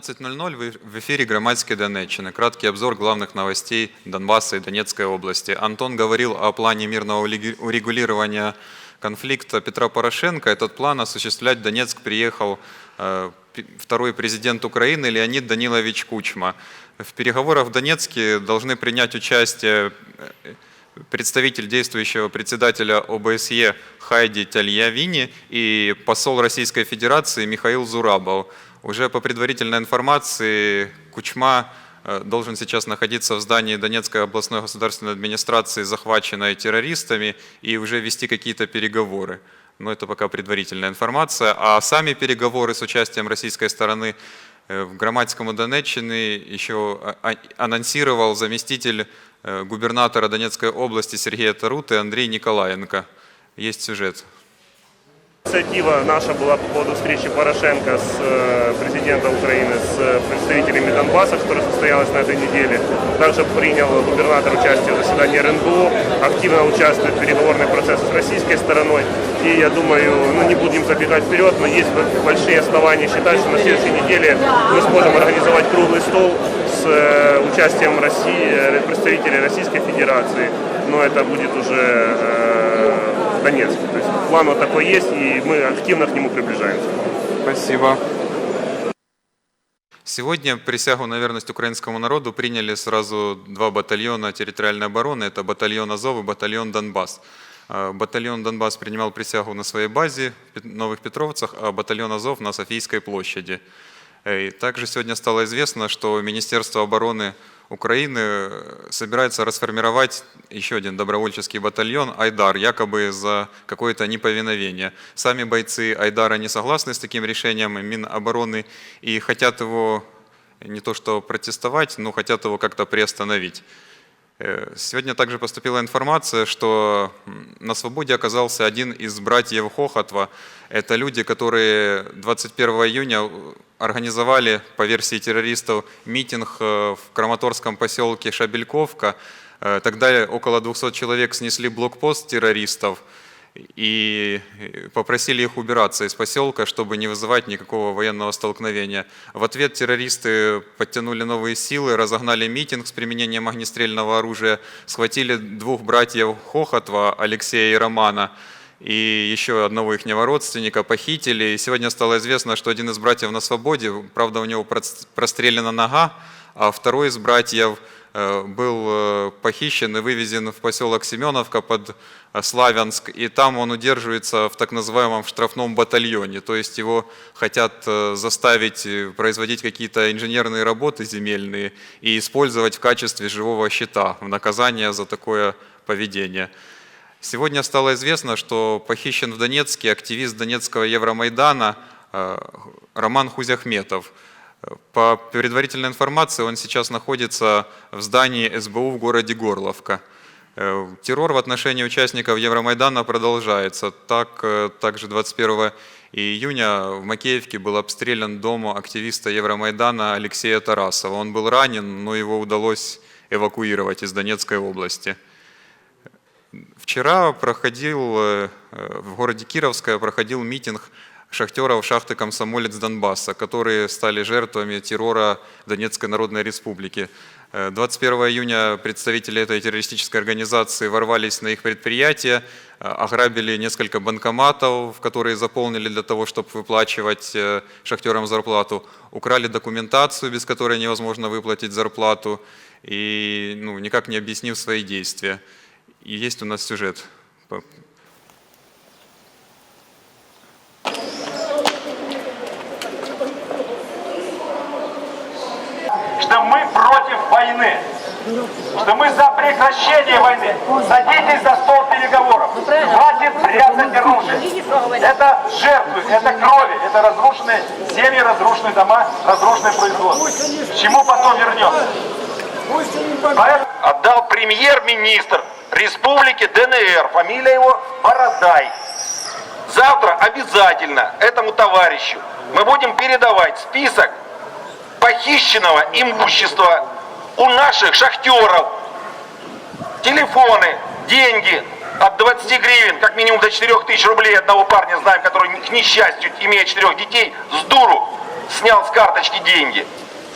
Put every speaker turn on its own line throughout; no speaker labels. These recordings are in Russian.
19.00 в эфире «Громадский Донеччины». Краткий обзор главных новостей Донбасса и Донецкой области. Антон говорил о плане мирного урегулирования конфликта Петра Порошенко. Этот план осуществлять в Донецк приехал э, второй президент Украины Леонид Данилович Кучма. В переговорах в Донецке должны принять участие э, представитель действующего председателя ОБСЕ Хайди Тальявини и посол Российской Федерации Михаил Зурабов. Уже по предварительной информации Кучма э, должен сейчас находиться в здании Донецкой областной государственной администрации, захваченной террористами, и уже вести какие-то переговоры. Но это пока предварительная информация. А сами переговоры с участием российской стороны э, в Громадском Донеччине еще а- а- анонсировал заместитель э, губернатора Донецкой области Сергея Таруты Андрей Николаенко. Есть сюжет.
Инициатива наша была по поводу встречи Порошенко с э, президентом Украины, с э, представителями Донбасса, которая состоялась на этой неделе. Также принял губернатор участие в заседании РНБО, активно участвует в переговорный процесс с российской стороной. И я думаю, ну не будем забегать вперед, но есть большие основания считать, что на следующей неделе мы сможем организовать круглый стол с э, участием России, представителей Российской Федерации. Но это будет уже Донецке. То есть план вот такой есть, и мы активно к нему приближаемся.
Спасибо. Сегодня присягу на верность украинскому народу приняли сразу два батальона территориальной обороны. Это батальон Азов и батальон Донбасс. Э, Батальон Донбасс принимал присягу на своей базе в Новых Петровцах, а батальон Азов на Софийской площади. Э, и Также сегодня стало известно, что Министерство обороны Украины э, собирается расформировать еще один добровольческий батальон «Айдар», якобы за какое-то неповиновение. Сами бойцы «Айдара» не согласны с таким решением Минобороны и хотят его не то что протестовать, но хотят его как-то приостановить. Э, Сегодня также поступила информация, что на свободе оказался один из братьев Хохотва. Это люди, которые 21 июня организовали, по версии террористов, митинг э, в Краматорском поселке Шабельковка. Э, Тогда около 200 человек снесли блокпост террористов и э, попросили их убираться из поселка, чтобы не вызывать никакого военного столкновения. В ответ террористы подтянули новые силы, разогнали митинг с применением огнестрельного оружия, схватили двух братьев Хохотва, Алексея и Романа, и еще одного их родственника похитили. И сегодня стало известно, что один из братьев на свободе, правда, у него прострелена нога, а второй из братьев был э, похищен и вывезен в поселок Семеновка под э, Славянск, и там он удерживается в так называемом штрафном батальоне, то есть его хотят э, заставить э, производить какие-то инженерные работы земельные и использовать в качестве живого щита в наказание за такое поведение. Сегодня стало известно, что похищен в Донецке активист Донецкого Евромайдана э, Роман Хузяхметов. По предварительной информации, он сейчас находится в здании СБУ в городе Горловка. Э, Террор в отношении участников Евромайдана продолжается. Так, э, также 21 июня в Макеевке был обстрелян дом активиста Евромайдана Алексея Тарасова. Он был ранен, но его удалось эвакуировать из Донецкой области. Вчера проходил э, в городе Кировское проходил митинг шахтеров шахты «Комсомолец Донбасса», которые стали жертвами террора Донецкой Народной Республики. Э, 21 июня представители этой террористической организации ворвались на их предприятие, э, ограбили несколько банкоматов, которые заполнили для того, чтобы выплачивать э, шахтерам зарплату, украли документацию, без которой невозможно выплатить зарплату, и ну, никак не объяснив свои действия. И есть у нас сюжет. По-
что мы против войны, что мы за прекращение войны. Садитесь за стол переговоров. Хватит прятать оружие. Это жертвы, это крови, это разрушенные семьи, разрушенные дома, разрушенное производство. К чему потом вернемся? Отдал премьер-министр Республики ДНР, фамилия его Бородай. Завтра обязательно этому товарищу мы будем передавать список похищенного имущества у наших шахтеров. Телефоны, деньги от 20 гривен, как минимум до 4 тысяч рублей одного парня знаем, который, к несчастью, имея четырех детей, с дуру снял с карточки деньги.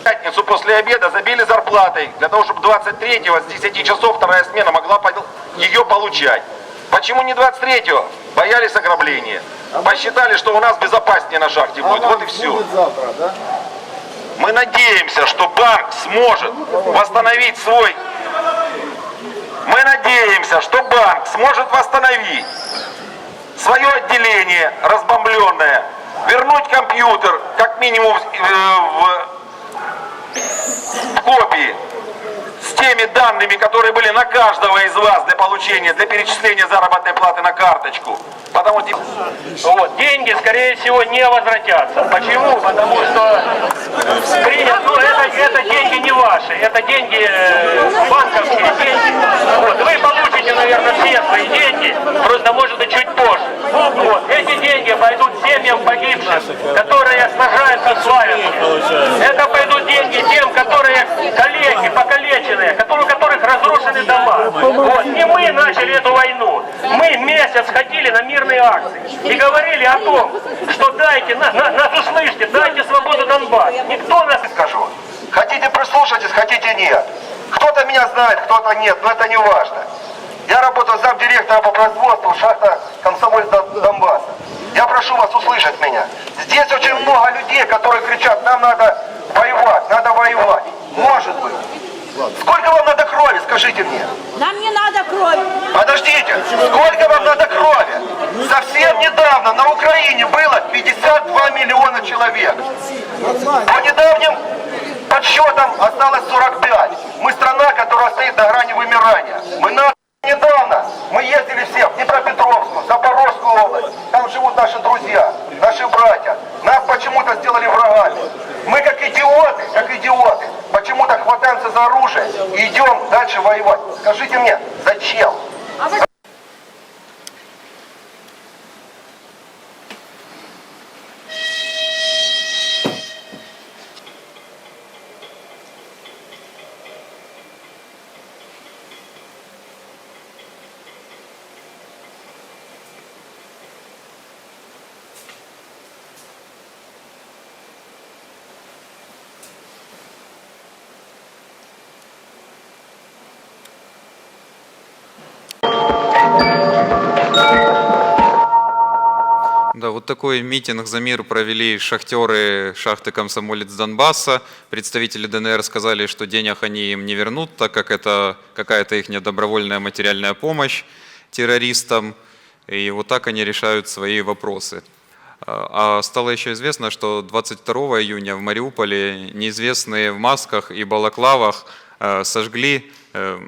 В пятницу после обеда забили зарплатой, для того, чтобы 23-го с 10 часов вторая смена могла ее получать. Почему не 23-го? Боялись ограбления. Посчитали, что у нас безопаснее на шахте будет. Вот и все.
завтра, да?
Мы надеемся, что банк сможет восстановить свой... Мы надеемся, что банк сможет восстановить свое отделение разбомбленное, вернуть компьютер как минимум э, в, в копии с теми данными, которые были на каждого из вас для получения, для перечисления заработной платы на карточку. Потому что
Вот, деньги, скорее всего, не возвратятся. Почему? Потому что принят, ну, это, это деньги не ваши, это деньги э, банковские деньги. Вот, вы получите, наверное, все свои деньги, просто, может быть, чуть позже. Вот, эти деньги пойдут семьям погибших, которые сражаются с вами. Это пойдут деньги тем, которые коллеги, покалеченные, разрушены дома. Вот, не мы начали эту войну. Мы месяц ходили на мирные акции и говорили о том, что дайте, на- на- нас услышьте, дайте свободу Донбассу. Никто нас
скажу. Хотите прислушайтесь, хотите нет. Кто-то меня знает, кто-то нет, но это не важно. Я работаю замдиректора по производству шахта Комсомоль Дон- Донбасса. Я прошу вас услышать меня. Здесь очень много людей, которые кричат, нам надо воевать, надо воевать. Может быть. Сколько вам надо крови, скажите мне?
Нам не надо кровь.
Подождите, сколько вам надо крови? Совсем недавно на Украине было 52 миллиона человек. По недавним подсчетам осталось 45. Мы страна, которая стоит на грани вымирания. Мы на недавно, мы ездили все в Днепропетровскую, Запорожскую область. Там живут наши друзья, наши братья. Нас почему-то сделали врагами. Мы как идиоты, как идиоты, почему-то хватаемся за оружие и идем дальше воевать. Скажите мне, зачем?
Да, вот такой митинг за мир провели шахтеры шахты «Комсомолец» Донбасса. Представители ДНР сказали, что денег они им не вернут, так как это какая-то их добровольная материальная помощь террористам. И вот так они решают свои вопросы. А стало еще известно, что 22 июня в Мариуполе неизвестные в масках и балаклавах э, сожгли э,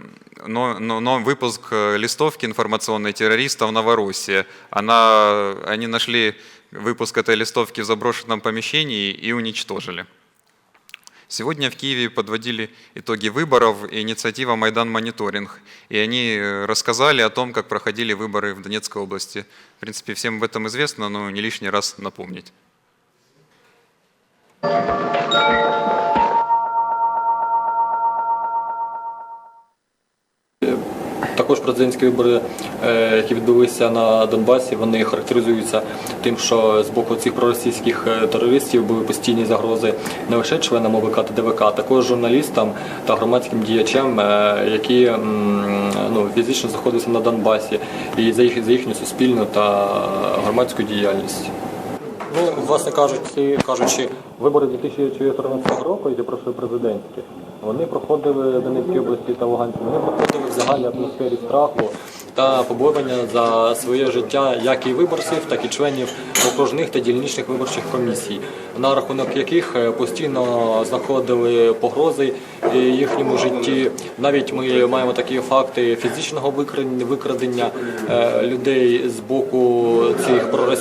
но, но- но выпуск э, листовки информационной террористов «Новороссия». Она, они нашли выпуск этой листовки в заброшенном помещении и уничтожили. Сегодня в Киеве подводили итоги выборов инициатива «Майдан Мониторинг». И они э, рассказали о том, как проходили выборы в Донецкой области. В принципе, всем об этом известно, но не лишний раз напомнить.
Також президентські вибори, е, які відбулися на Донбасі, вони характеризуються тим, що з боку цих проросійських е, терористів були постійні загрози не лише членам ОВК та ДВК, а також журналістам та громадським діячам, е, які ну, фізично знаходилися на Донбасі, і за за їхню суспільну та громадську діяльність. Ну, власне кажучи, кажучи, вибори 2014 року, які пройшли президентські, вони проходили в Донецькій області та Луганській, вони проходили в загальній атмосфері страху та побоювання за своє життя як і виборців, так і членів окружних та дільничних виборчих комісій, на рахунок яких е, постійно знаходили погрози їхньому житті. Навіть ми маємо такі факти фізичного викрадення- е, людей з боку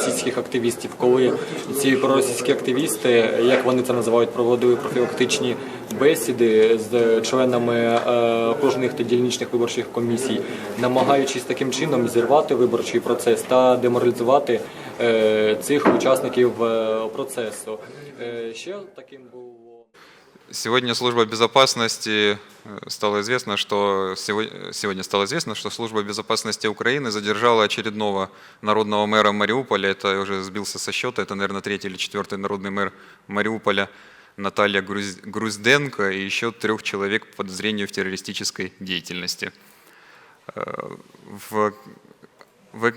проросійських активістів, коли ці проросійські активісти, як вони це називають, проводили профілактичні бесіди з членами е, окружних та дільничних виборчих комісій, намагаючись таким чином зірвати виборчий процес та деморалізувати е, цих учасників е, процесу. Ще таким було.
Сегодня служба безопасности стало известно, что сегодня, стало известно, что Служба безопасности Украины задержала очередного народного мэра Мариуполя. Это уже сбился со счета. Это, наверное, третий или четвертый народный мэр Мариуполя Наталья Груз- Грузденко и еще трех человек по подозрению в террористической деятельности. Э, В в,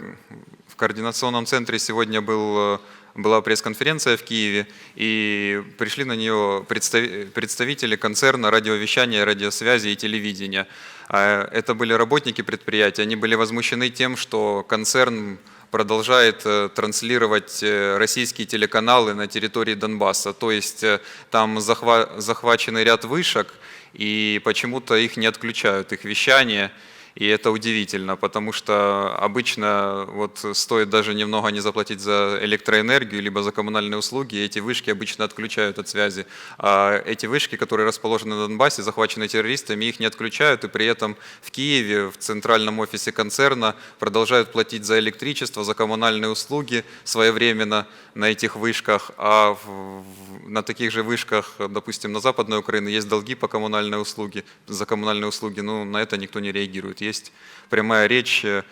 в координационном центре сегодня был, э, была пресс-конференция в Киеве, и пришли на нее представи- представители концерна радиовещания, радиосвязи и телевидения. А Это были работники предприятия, они были возмущены тем, что концерн продолжает э, транслировать э, российские телеканалы на территории Донбасса. То есть э, там захва- захваченный ряд вышек, и почему-то их не отключают, их вещание. И это удивительно, потому что обычно вот стоит даже немного не заплатить за электроэнергию, либо за коммунальные услуги, и эти вышки обычно отключают от связи. А эти вышки, которые расположены на Донбассе, захвачены террористами, их не отключают, и при этом в Киеве, в центральном офисе концерна продолжают платить за электричество, за коммунальные услуги своевременно на этих вышках, а в- на таких же вышках, допустим, на Западной Украине есть долги по коммунальной услуге, за коммунальные услуги, но на это никто не реагирует Есть прямая речь э,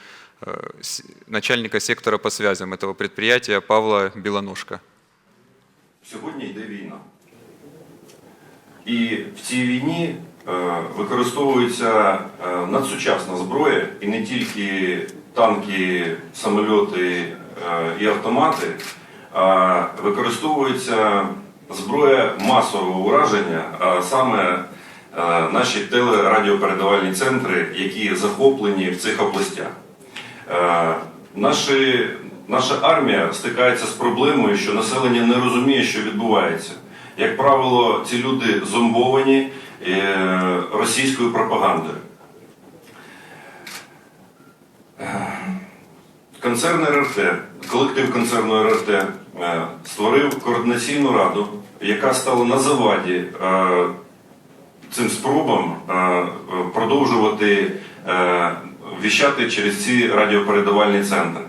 с- начальника сектора по связям этого предприятия Павла Білоножка.
Сьогодні йде війна. І в цій війні е, використовується е, надсучасна зброя, і не тільки танки, самольоти е, і автомати, а використовується зброя масового ураження, а саме е, наші телерадіопередавальні центри, які захоплені в цих областях. Е, Наші, наша армія стикається з проблемою, що населення не розуміє, що відбувається. Як правило, ці люди зомбовані е, російською пропагандою. Е, Концерн РРТ, колектив концерну РРТ е, створив координаційну раду, яка стала на заваді е, цим спробам е, е, продовжувати е, віщати через ці радіопередавальні центри.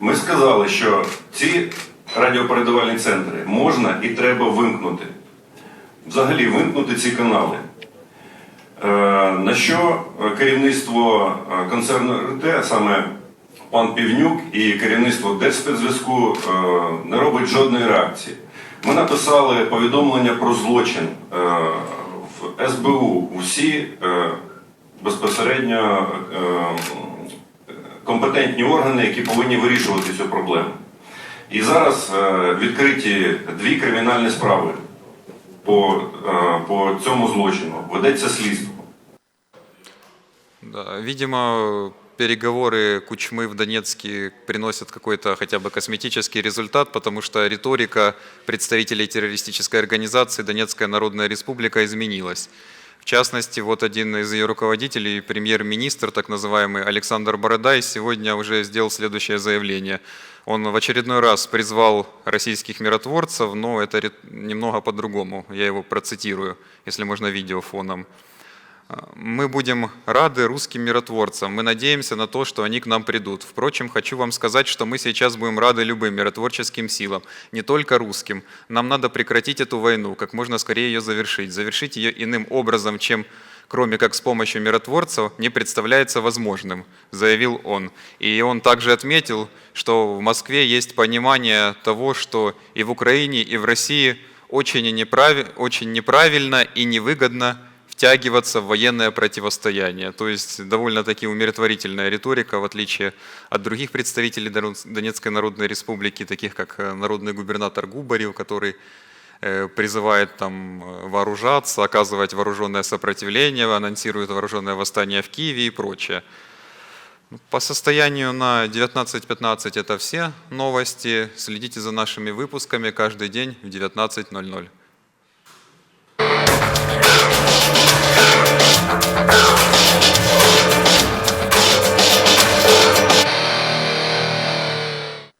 Ми сказали, що ці радіопередавальні центри можна і треба вимкнути. Взагалі вимкнути ці канали. На що керівництво концерну РТ, саме пан Півнюк і керівництво Держспецзв'язку не робить жодної реакції. Ми написали повідомлення про злочин е, в СБУ. Усі е, безпосередньо е, компетентні органи, які повинні вирішувати цю проблему. І зараз відкриті дві кримінальні справи по, по цьому злочину. Ведеться слідство.
Да, видимо, переговоры Кучмы в Донецке приносят какой-то хотя бы косметический результат, потому что риторика представителей террористической организации Донецкая Народная Республика изменилась. В частности, вот один из ее руководителей, премьер-министр, так называемый Александр Бородай, сегодня уже сделал следующее заявление. Он в очередной раз призвал российских миротворцев, но это немного по-другому. Я его процитирую, если можно видео фоном. Мы будем рады русским миротворцам. Мы надеемся на то, что они к нам придут. Впрочем, хочу вам сказать, что мы сейчас будем рады любым миротворческим силам, не только русским. Нам надо прекратить эту войну, как можно скорее ее завершить. Завершить ее иным образом, чем кроме как с помощью миротворцев, не представляется возможным, заявил он. И он также отметил, что в Москве есть понимание того, что и в Украине, и в России очень, неправи- очень неправильно и невыгодно втягиваться в военное противостояние. То есть довольно-таки умиротворительная риторика, в отличие от других представителей Донец- Донецкой Народной Республики, таких как э, народный губернатор Губарев, который э, призывает там э, вооружаться, оказывать вооруженное сопротивление, анонсирует вооруженное восстание в Киеве и прочее. Ну, По состоянию на 19.15 это все новости. Следите за нашими выпусками каждый день в 19.00.